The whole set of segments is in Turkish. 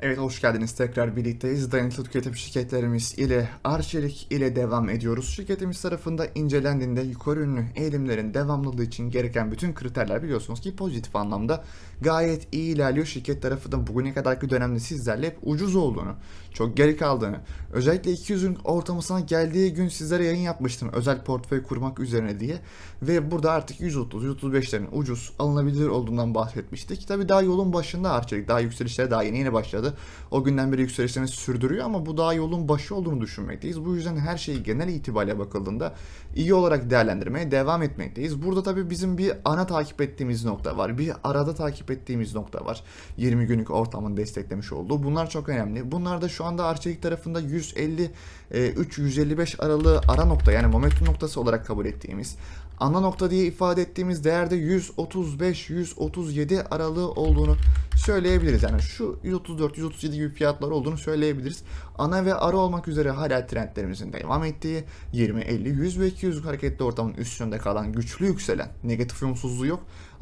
Evet hoş geldiniz tekrar birlikteyiz. Dayanıklı tüketim şirketlerimiz ile Arçelik ile devam ediyoruz. Şirketimiz tarafında incelendiğinde yukarı yönlü eğilimlerin devamlılığı için gereken bütün kriterler biliyorsunuz ki pozitif anlamda gayet iyi ilerliyor. Şirket tarafı da bugüne kadarki dönemde sizlerle hep ucuz olduğunu, çok geri kaldığını, özellikle 200 gün ortalamasına geldiği gün sizlere yayın yapmıştım özel portföy kurmak üzerine diye. Ve burada artık 130-135'lerin ucuz alınabilir olduğundan bahsetmiştik. Tabi daha yolun başında Arçelik daha yükselişlere daha yeni yeni başladı. O günden beri yükselişlerini sürdürüyor ama bu daha yolun başı olduğunu düşünmekteyiz. Bu yüzden her şeyi genel itibariyle bakıldığında iyi olarak değerlendirmeye devam etmekteyiz. Burada tabii bizim bir ana takip ettiğimiz nokta var. Bir arada takip ettiğimiz nokta var. 20 günlük ortamın desteklemiş olduğu. Bunlar çok önemli. Bunlar da şu anda Arçelik tarafında 150 3-155 aralığı ara nokta yani momentum noktası olarak kabul ettiğimiz ana nokta diye ifade ettiğimiz değerde 135-137 aralığı olduğunu söyleyebiliriz. Yani şu 134-137 gibi fiyatlar olduğunu söyleyebiliriz. Ana ve ara olmak üzere hala trendlerimizin devam ettiği 20, 50, 100 ve 200 hareketli ortamın üstünde kalan güçlü yükselen negatif uyumsuzluğu yok.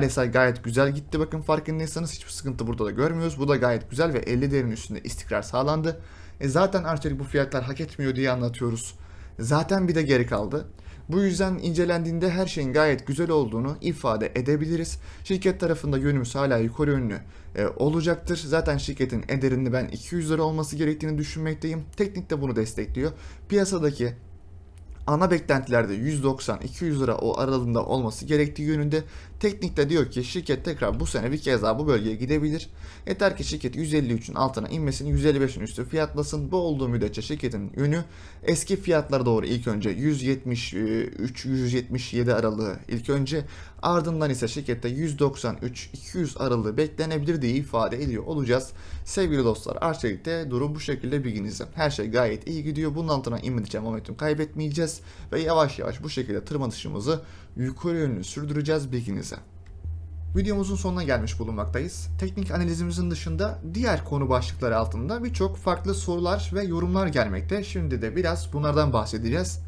RSI gayet güzel gitti. Bakın farkındaysanız hiçbir sıkıntı burada da görmüyoruz. Bu da gayet güzel ve 50 değerin üstünde istikrar sağlandı. E zaten Arçelik bu fiyatlar hak etmiyor diye anlatıyoruz. Zaten bir de geri kaldı. Bu yüzden incelendiğinde her şeyin gayet güzel olduğunu ifade edebiliriz. Şirket tarafında yönümüz hala yukarı yönlü e, olacaktır. Zaten şirketin ederini ben 200 lira olması gerektiğini düşünmekteyim. Teknik de bunu destekliyor. Piyasadaki ana beklentilerde 190-200 lira o aralığında olması gerektiği yönünde. Teknik de diyor ki şirket tekrar bu sene bir kez daha bu bölgeye gidebilir. Yeter ki şirket 153'ün altına inmesini 155'in üstü fiyatlasın. Bu olduğu müddetçe şirketin yönü eski fiyatlara doğru ilk önce 173-177 aralığı ilk önce ardından ise şirkette 193-200 aralığı beklenebilir diye ifade ediyor olacağız. Sevgili dostlar Arçelik'te durum bu şekilde bilginize. Her şey gayet iyi gidiyor. Bunun altına inmedikçe momentum kaybetmeyeceğiz ve yavaş yavaş bu şekilde tırmanışımızı yukarı yönlü sürdüreceğiz bilginize. Videomuzun sonuna gelmiş bulunmaktayız. Teknik analizimizin dışında diğer konu başlıkları altında birçok farklı sorular ve yorumlar gelmekte. Şimdi de biraz bunlardan bahsedeceğiz.